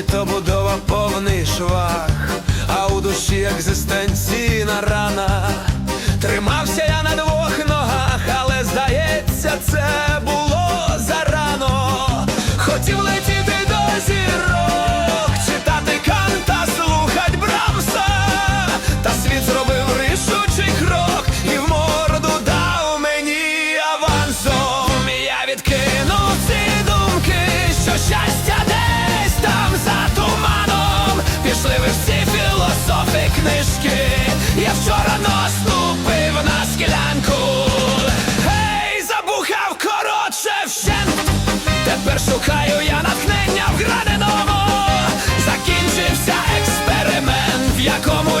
То будова повний швах, а у душі екзистенція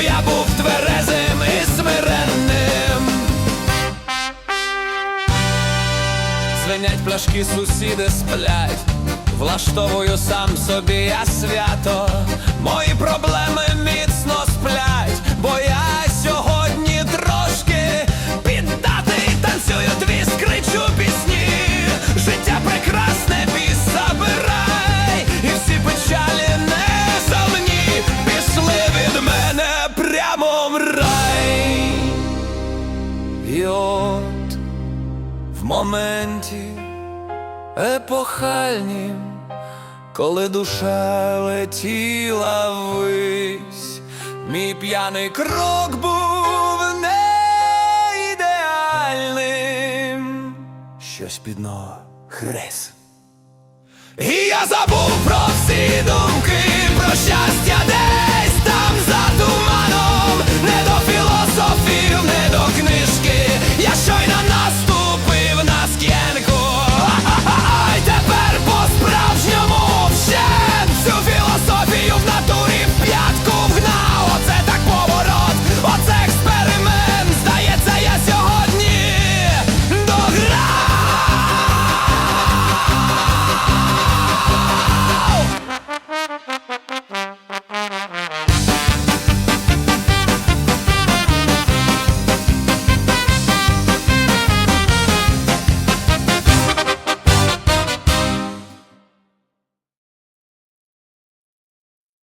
я був тверезим і смиренним. Звенять пляшки, сусіди сплять, влаштовую сам собі я свято. Мої проблеми в рай. І от в моменті епохальнім, коли душа летіла ввись, мій п'яний крок був не ідеальним. Щось підно хрес. І я забув про всі думки.